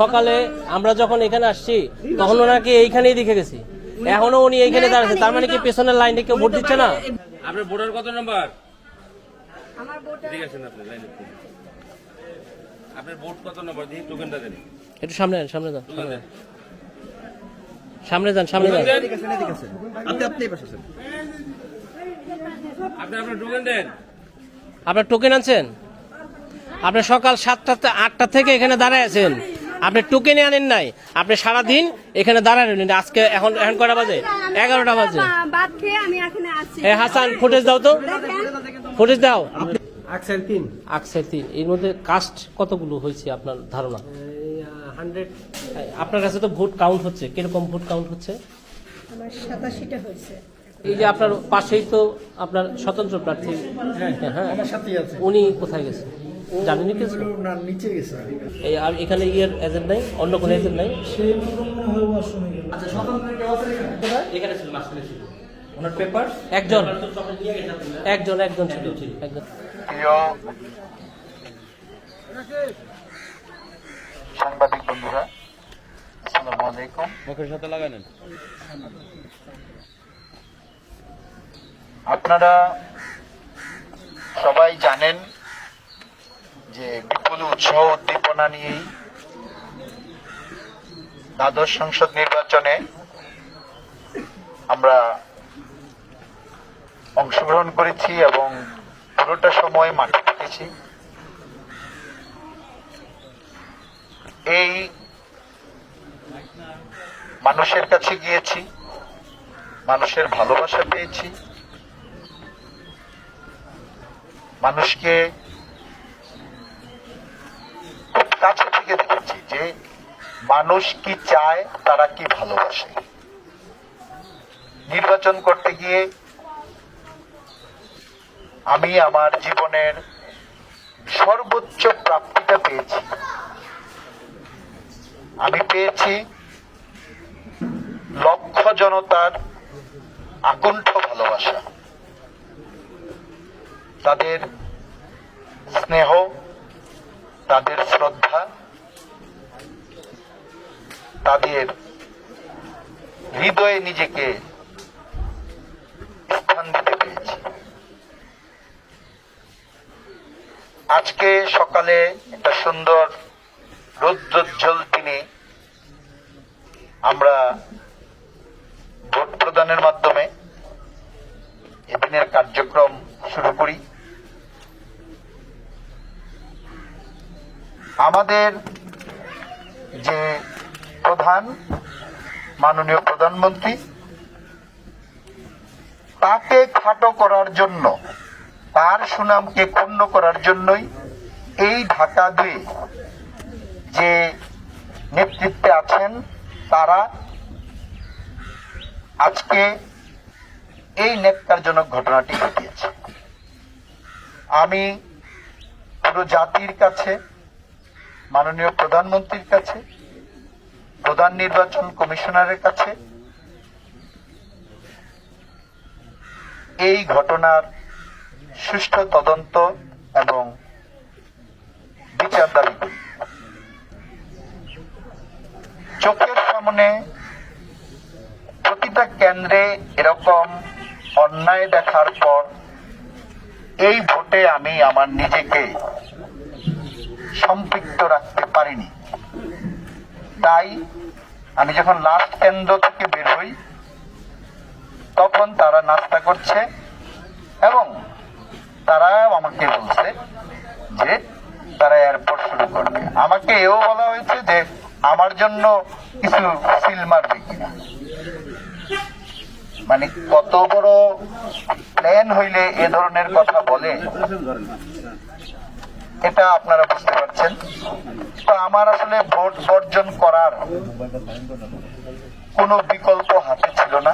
সকালে আমরা যখন এখানে আসছি তখন ওনাকে এইখানেই দেখে গেছি। এখনও উনি এইখানে দাঁড়াচ্ছে তার মানে কি পেছনের লাইনে কেউ ভোট দিচ্ছে না? আপনার ভোটার কত নাম্বার? ঠিক আছে আপনি লাইনে আপনার ভোট কত নাম্বার? দিয়ে টোকেনটা দেন একটু সামনে যান সামনে যান। সামনে যান সামনে যান। আপনি আপনি এই পাশে আছেন। আপনি আপনার টোকেন দেন। আপনার টোকেন আনছেন? আপনি সকাল সাতটা আটটা থেকে এখানে দাঁড়ায় আছেন। আপনি টোকেনে আনেন নাই। আপনি সারা দিন এখানে দাঁড়ায় রইলেন। আজকে এখন এখন কটা বাজে? এগারোটা বাজে। এ হাসান ফুটেজ দাও তো। ফুটেজ দাও। আকসের তিন। আকসের তিন। এর মধ্যে কাস্ট কতগুলো হয়েছে আপনার ধারণা? হান্ড্রেড আপনার কাছে তো ভোট কাউন্ট হচ্ছে। কীরকম ভোট কাউন্ট হচ্ছে? আমার সাতাশিটা হয়েছে। এই যে আপনার পাশেই তো আপনার স্বতন্ত্র প্রার্থী। হ্যাঁ আমার সাথেই আছে। উনি কোথায় গেছে জানেন কিছু ওগুলো না নিচে গেছে এই আর এখানে ইয়ের এজেন্ট নাই? অন্য কোনো এজেন্ট নাই? সেই মনে হয় ওয়াশরুমে গেল। আচ্ছা স্বতন্ত্র কেউ আছে এখানে? এখানে ছিল মাঝখানে ছিল। ওনার পেপার একজন। একজন। একজন ছিল একজন সাংবাদিক বন্ধুরা আসসালামু আলাইকুম। মুখের সাথে লাগানেন আপনারা সবাই জানেন যে বিপুল উৎসাহ উদ্দীপনা নিয়েই দ্বাদশ সংসদ নির্বাচনে আমরা অংশগ্রহণ করেছি এবং পুরোটা সময় মাঠে থেকেছি। এই মানুষের কাছে গিয়েছি, মানুষের ভালোবাসা পেয়েছি। মানুষকে কাছে থেকে দেখেছি যে মানুষ কি চায়, তারা কি ভালোবাসে। নির্বাচন করতে গিয়ে আমি আমার জীবনের সর্বোচ্চ প্রাপ্তিটা পেয়েছি। আমি পেয়েছি লক্ষ জনতার আকণ্ঠ ভালোবাসা। তাদের স্নেহ তাদের শ্রদ্ধা তাদের হৃদয়ে নিজেকে স্থান দিতে পেরেছি। আজকে সকালে একটা সুন্দর রৌদ্রোজ্জ্বল দিনে আমরা ভোট প্রদানের মাধ্যমে এদিনের কার্যক্রম শুরু করি। আমাদের যে প্রধান, মাননীয় প্রধানমন্ত্রী। তাকে খাটো করার জন্য, তার সুনামকে ক্ষুণ্ণ করার জন্যই এই ঢাকা দুই যে নেতৃত্বে আছেন তারা আজকে এই নেককারজনক ঘটনাটি ঘটিয়েছে। আমি পুরো জাতির কাছে, মাননীয় প্রধানমন্ত্রীর কাছে প্রধান নির্বাচন কমিশনারের কাছে। এই ঘটনার সুষ্ঠু তদন্ত এবং বিচার দাবি করি। চোখের সামনে প্রতিটা কেন্দ্রে এরকম অন্যায় দেখার পর এই ভোটে আমি আমার নিজেকে সম্পৃক্ত রাখতে পারিনি। তাই আমি যখন লাস্ট কেন্দ্র থেকে বের হই তখন তারা নাস্তা করছে এবং তারা আমাকে বলছে যে তারা এয়ারপোর্ট শুরু করবে। আমাকে এও বলা হয়েছে যে আমার জন্য কিছু সিল মারবে কিনা। মানে কত বড় প্ল্যান হইলে এ ধরনের কথা বলে? এটা আপনারা বুঝতে পারছেন। তো আমার আসলে ভোট বর্জন করার কোনো বিকল্প হাতে ছিল না।